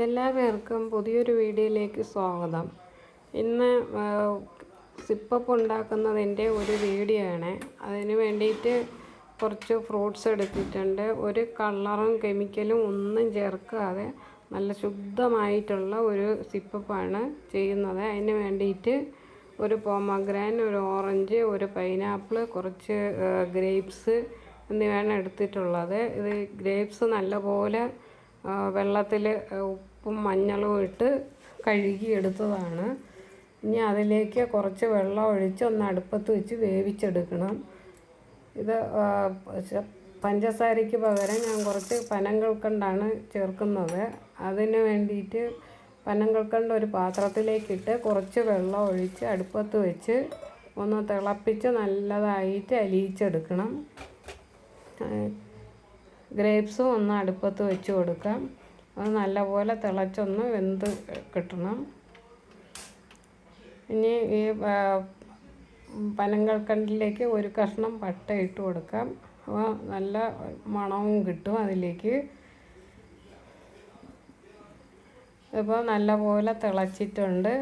എല്ലാ പേർക്കും പുതിയൊരു വീഡിയോയിലേക്ക് സ്വാഗതം. ഇന്ന് സിപ്പപ്പ് ഉണ്ടാക്കുന്നതിന്റെ ഒരു വീഡിയോ ആണ് അതിന് വേണ്ടിയിട്ട് കുറച്ച് ഫ്രൂട്ട്സ് എടുത്തിട്ടുണ്ട്. ഒരു കളറും കെമിക്കലും ഒന്നും ചേർക്കാതെ നല്ല ശുദ്ധമായിട്ടുള്ള ഒരു സിപ്പപ്പാണ് ചെയ്യുന്നത്. അതിന് വേണ്ടിയിട്ട് ഒരു പോമഗ്രാൻ ഒരു ഓറഞ്ച് ഒരു പൈനാപ്പിൾ കുറച്ച് ഗ്രേപ്സ് എന്നിവയാണ് എടുത്തിട്ടുള്ളത്. ഇത് ഗ്രേപ്സ് നല്ലപോലെ വെള്ളത്തിൽ ഉപ്പും മഞ്ഞളും ഇട്ട് കഴുകി എടുത്തതാണ്. ഇനി അതിലേക്ക് കുറച്ച് വെള്ളം ഒഴിച്ച് ഒന്ന് അടുപ്പത്ത് വെച്ച് വേവിച്ചെടുക്കണം. ഇത് പഞ്ചസാരയ്ക്ക് പകരം ഞാൻ കുറച്ച് പനങ്കൽക്കണ്ടാണ് ചേർക്കുന്നത്. അതിന് വേണ്ടിയിട്ട് പനങ്കൽക്കണ്ട് ഒരു പാത്രത്തിലേക്കിട്ട് കുറച്ച് വെള്ളം ഒഴിച്ച് അടുപ്പത്ത് വെച്ച് ഒന്ന് തിളപ്പിച്ച് നല്ലതായിട്ട് അലിയിച്ചെടുക്കണം. ഗ്രേപ്സും ഒന്ന് അടുപ്പത്ത് വെച്ച് കൊടുക്കാം. അത് നല്ലപോലെ തിളച്ചൊന്ന് വെന്ത് കിട്ടണം. ഇനി ഈ പനങ്കൽക്കണ്ടിലേക്ക് ഒരു കഷ്ണം പട്ട ഇട്ട് കൊടുക്കാം. അപ്പോൾ നല്ല മണവും കിട്ടും അതിലേക്ക്. ഇപ്പോൾ നല്ലപോലെ തിളച്ചിട്ടുണ്ട്.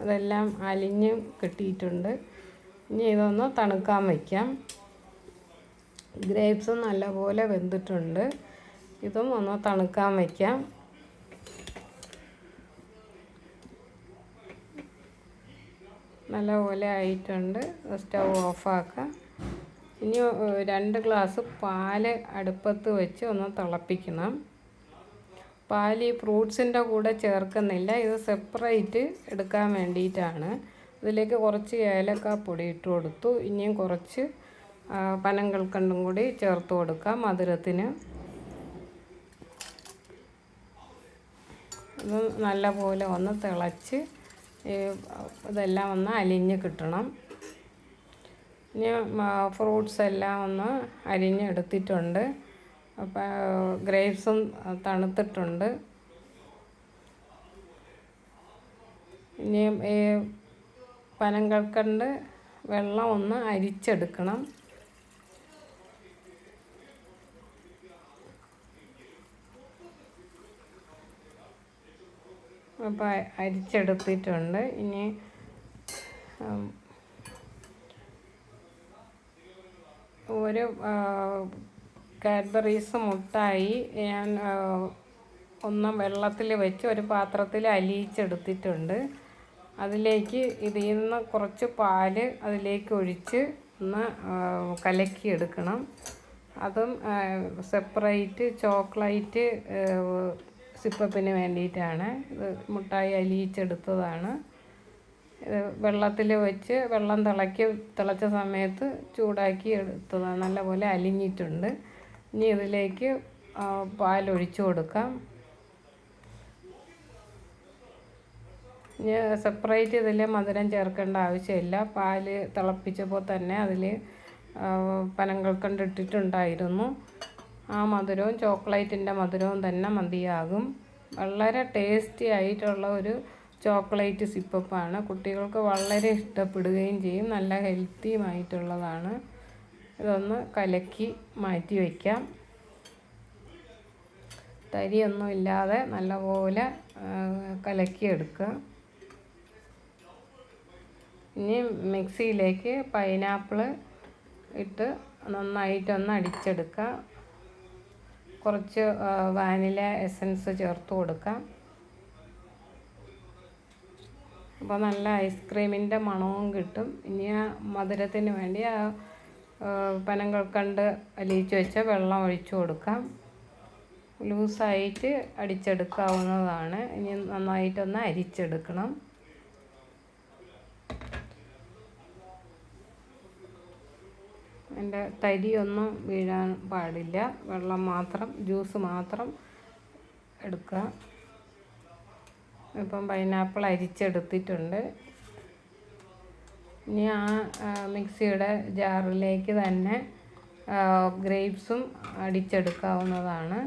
അതെല്ലാം അലിഞ്ഞ് കിട്ടിയിട്ടുണ്ട്. ഇനി ഇതൊന്ന് തണുക്കാൻ വയ്ക്കാം. ഗ്രേപ്സും നല്ലപോലെ വെന്തിട്ടുണ്ട്. ഇതും ഒന്ന് തണുക്കാൻ വയ്ക്കാം നല്ലപോലെ ആയിട്ടുണ്ട്. സ്റ്റൗ ഓഫാക്കാം. ഇനി രണ്ട് ഗ്ലാസ് പാൽ അടുപ്പത്ത് വെച്ച് ഒന്ന് തിളപ്പിക്കണം. പാൽ ഈ ഫ്രൂട്ട്സിന്റെ കൂടെ ചേർക്കുന്നില്ല. ഇത് സെപ്പറേറ്റ് എടുക്കാൻ വേണ്ടിയിട്ടാണ്. ഇതിലേക്ക് കുറച്ച് ഏലക്കാപ്പൊടി ഇട്ട് കൊടുത്തു. ഇനിയും കുറച്ച് പനങ്കൽക്കണ്ടും കൂടി ചേർത്ത് കൊടുക്കാം മധുരത്തിന്. ഇത് നല്ലപോലെ ഒന്ന് തിളച്ച് ഇതെല്ലാം ഒന്ന് അലിഞ്ഞ് കിട്ടണം. ഇനി ഫ്രൂട്ട്സ് എല്ലാം ഒന്ന് അരിഞ്ഞെടുത്തിട്ടുണ്ട് അപ്പം ഗ്രേപ്സും തണുത്തിട്ടുണ്ട്. ഇനി ഈ പനങ്കൽക്കണ്ട് വെള്ളം ഒന്ന് അരിച്ചെടുക്കണം. അപ്പോൾ അരിച്ചെടുത്തിട്ടുണ്ട്. ഇനി ഒരു കാഡ്ബറീസ് മുട്ടായി ഞാൻ ഒന്ന് വെള്ളത്തിൽ വെച്ച് ഒരു പാത്രത്തിൽ അലിയിച്ചെടുത്തിട്ടുണ്ട്. അതിലേക്ക് ഇതിൽ നിന്ന് കുറച്ച് പാൽ അതിലേക്ക് ഒഴിച്ച് ഒന്ന് കലക്കിയെടുക്കണം. അതും സെപ്പറേറ്റ് ചോക്ലേറ്റ് സിപ്പപ്പിന് വേണ്ടിയിട്ടാണ്. ഇത് മുട്ടായി അലിയിച്ചെടുത്തതാണ്. ഇത് വെള്ളത്തിൽ വെച്ച് വെള്ളം തിളക്കി തിളച്ച സമയത്ത് ചൂടാക്കി എടുത്തതാണ് നല്ലപോലെ അലിഞ്ഞിട്ടുണ്ട്. ഇനി ഇതിലേക്ക് പാലൊഴിച്ചു കൊടുക്കാം. ഇനി സെപ്പറേറ്റ് ഇതിൽ മധുരം ചേർക്കേണ്ട ആവശ്യമില്ല. പാൽ തിളപ്പിച്ചപ്പോൾ തന്നെ അതിൽ പനങ്ങൾക്കണ്ട് ഇട്ടിട്ടുണ്ടായിരുന്നു ആ മധുരവും ചോക്ലേറ്റിന്റെ മധുരവും തന്നെ മതിയാകും. വളരെ ടേസ്റ്റി ആയിട്ടുള്ള ഒരു ചോക്ലേറ്റ് സിപ്പപ്പാണ്. കുട്ടികൾക്ക് വളരെ ഇഷ്ടപ്പെടുകയും ചെയ്യും. നല്ല ഹെൽത്തിയുമായിട്ടുള്ളതാണ് ഇതൊന്ന് കലക്കി മാറ്റി വയ്ക്കാം തരിയൊന്നും ഇല്ലാതെ നല്ലപോലെ കലക്കിയെടുക്കുക. ഇനി മിക്സിയിലേക്ക് പൈനാപ്പിൾ ഇട്ട് നന്നായിട്ടൊന്ന് അടിച്ചെടുക്കുക. കുറച്ച് വാനില എസൻസ് ചേർത്ത് കൊടുക്കാം. അപ്പോൾ നല്ല ഐസ്ക്രീമിന്റെ മണവും കിട്ടും. ഇനി ആ മധുരത്തിന് വേണ്ടി ആ പനങ്കൾക്കണ്ട് അലിയിച്ച് വെച്ച വെള്ളം ഒഴിച്ചു കൊടുക്കാം. ലൂസായിട്ട് അടിച്ചെടുക്കാവുന്നതാണ്. ഇനി നന്നായിട്ടൊന്ന് അരിച്ചെടുക്കണം. അതിന്റെ തരിയൊന്നും വീഴാൻ പാടില്ല. വെള്ളം മാത്രം ജ്യൂസ് മാത്രം എടുക്കുക. ഇപ്പം പൈനാപ്പിൾ അരിച്ചെടുത്തിട്ടുണ്ട്. ഇനി ആ മിക്സിയുടെ ജാറിലേക്ക് തന്നെ ഗ്രേപ്സും അടിച്ചെടുക്കാവുന്നതാണ്.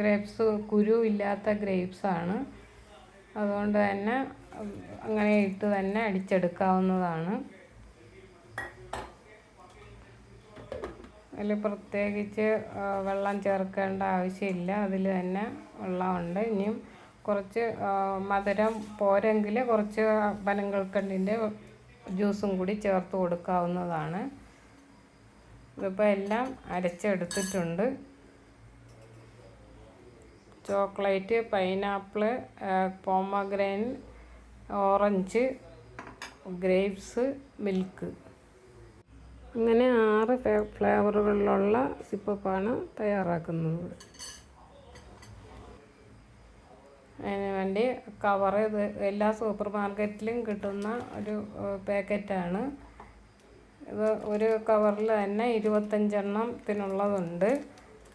ഗ്രേപ്സ് കുരു ഇല്ലാത്ത ഗ്രേപ്സാണ്. അതുകൊണ്ട് തന്നെ അങ്ങനെ ഇട്ട് തന്നെ അടിച്ചെടുക്കാവുന്നതാണ്. അതിൽ പ്രത്യേകിച്ച് വെള്ളം ചേർക്കേണ്ട ആവശ്യമില്ല. അതിൽ തന്നെ വെള്ളമുണ്ട്. ഇനിയും കുറച്ച് മധുരം പോരെങ്കിൽ കുറച്ച് പനങ്കൽക്കണ്ടിന്റെ ജ്യൂസും കൂടി ചേർത്ത് കൊടുക്കാവുന്നതാണ്. ഇതിപ്പോൾ എല്ലാം അരച്ചെടുത്തിട്ടുണ്ട്. Chocolate pineapple pomegranate orange grapes milk. ഇങ്ങനെ ആറ് ഫ്ലേവറുകളിലുള്ള സിപ്പപ്പാണ് തയ്യാറാക്കുന്നത്. അതിന് വേണ്ടി കവർ ഇത് എല്ലാ സൂപ്പർ മാർക്കറ്റിലും കിട്ടുന്ന ഒരു പാക്കറ്റാണ് ഇത് ഒരു കവറിൽ തന്നെ ഇരുപത്തഞ്ചെണ്ണത്തിനുള്ളതുണ്ട്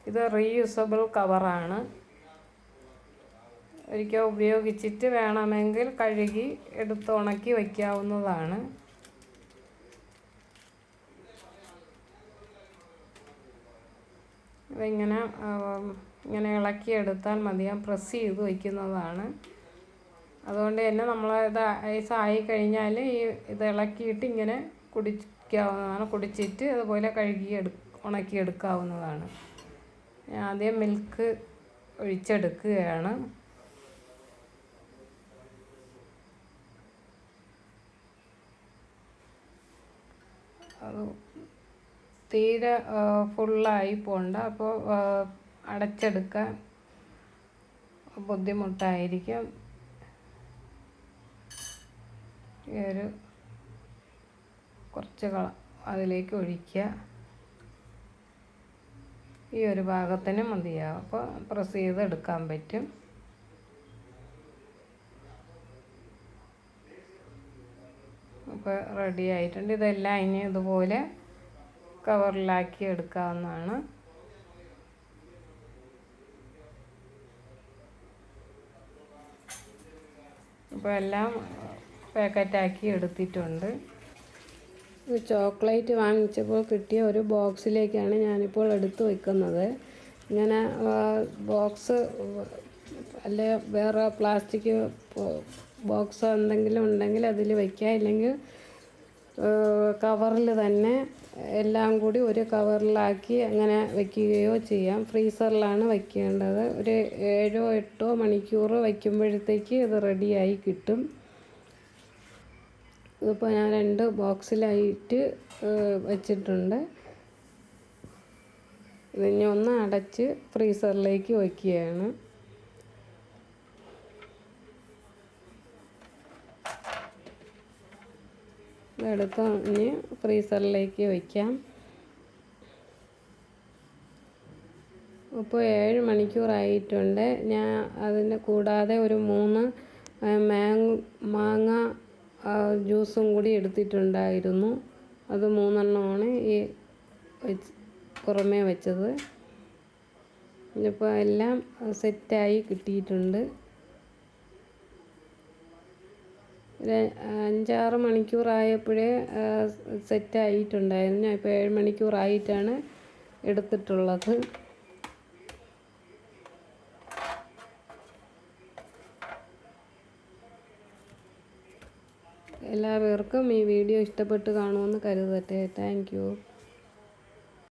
ഇത് റീയൂസബിൾ കവറാണ് ഒരിക്കൽ ഉപയോഗിച്ചിട്ട് വേണമെങ്കിൽ കഴുകി എടുത്ത് ഉണക്കി വയ്ക്കാവുന്നതാണ്. ഇതിങ്ങനെ ഇങ്ങനെ ഇളക്കിയെടുത്താൽ മതി. ഞാൻ പ്രസ് ചെയ്ത് വയ്ക്കുന്നതാണ്. അതുകൊണ്ട് തന്നെ നമ്മൾ ഇത് ഐസ് ആയി കഴിഞ്ഞാൽ ഈ ഇത് ഇളക്കിയിട്ട് ഇങ്ങനെ കുടിക്കാവുന്നതാണ്. കുടിച്ചിട്ട് അതുപോലെ കഴുകി എടു ഉണക്കിയെടുക്കാവുന്നതാണ് ആദ്യം മിൽക്ക് ഒഴിച്ചെടുക്കുകയാണ്. തീരെ ഫുള്ളായി പോണ്ട. അപ്പോൾ അടച്ചെടുക്കാൻ ബുദ്ധിമുട്ടായിരിക്കും. ഈ ഒരു കുറച്ച് കള അതിലേക്ക് ഒഴിക്കുക. ഈ ഒരു ഭാഗത്തിന് മതിയാവും. അപ്പോൾ പ്രസ് ചെയ്ത് എടുക്കാൻ പറ്റും. അപ്പോൾ റെഡി ആയിട്ടുണ്ട്. ഇതെല്ലാം ഇനി ഇതുപോലെ കവറിലാക്കി എടുക്കാവുന്നതാണ്. അപ്പോൾ എല്ലാം പാക്കറ്റാക്കി എടുത്തിട്ടുണ്ട്. ചോക്ലേറ്റ് വാങ്ങിച്ചപ്പോൾ കിട്ടിയ ഒരു ബോക്സിലേക്കാണ് ഞാനിപ്പോൾ എടുത്ത് വെക്കുന്നത്. ഇങ്ങനെ ബോക്സ് അല്ലെ വേറെ പ്ലാസ്റ്റിക് ബോക്സോ എന്തെങ്കിലും ഉണ്ടെങ്കിൽ അതിൽ വയ്ക്കുക. ഇല്ലെങ്കിൽ കവറിൽ തന്നെ എല്ലാം കൂടി ഒരു കവറിലാക്കി അങ്ങനെ വയ്ക്കുകയോ ചെയ്യാം. ഫ്രീസറിലാണ് വയ്ക്കേണ്ടത്. ഒരു ഏഴോ എട്ടോ മണിക്കൂർ വയ്ക്കുമ്പോഴത്തേക്ക് ഇത് റെഡിയായി കിട്ടും. ഇതിപ്പോൾ ഞാൻ രണ്ട് ബോക്സിലായിട്ട് വച്ചിട്ടുണ്ട്. ഇതിനി ഒന്ന് അടച്ച് ഫ്രീസറിലേക്ക് വയ്ക്കുകയാണ്. ഇതെടുത്ത് ഇനി ഫ്രീസറിലേക്ക് വയ്ക്കാം ഇപ്പോൾ ഏഴ് മണിക്കൂറായിട്ടുണ്ട്. ഞാൻ അതിന് കൂടാതെ ഒരു മൂന്ന് മാങ് മാങ്ങ ജ്യൂസും കൂടി എടുത്തിട്ടുണ്ടായിരുന്നു. അത് മൂന്നെണ്ണമാണ് ഈ വെച്ച് പുറമേ വെച്ചത്. ഇനിയിപ്പോൾ എല്ലാം സെറ്റായി കിട്ടിയിട്ടുണ്ട്. അഞ്ചാറ് മണിക്കൂറായപ്പോഴേ സെറ്റായിട്ടുണ്ടായിരുന്നു. ഞാൻ ഇപ്പോൾ ഏഴ് മണിക്കൂറായിട്ടാണ് എടുത്തിട്ടുള്ളത്. എല്ലാവർക്കും ഈ വീഡിയോ ഇഷ്ടപ്പെട്ട് കാണുമെന്ന് കരുതട്ടെ. താങ്ക്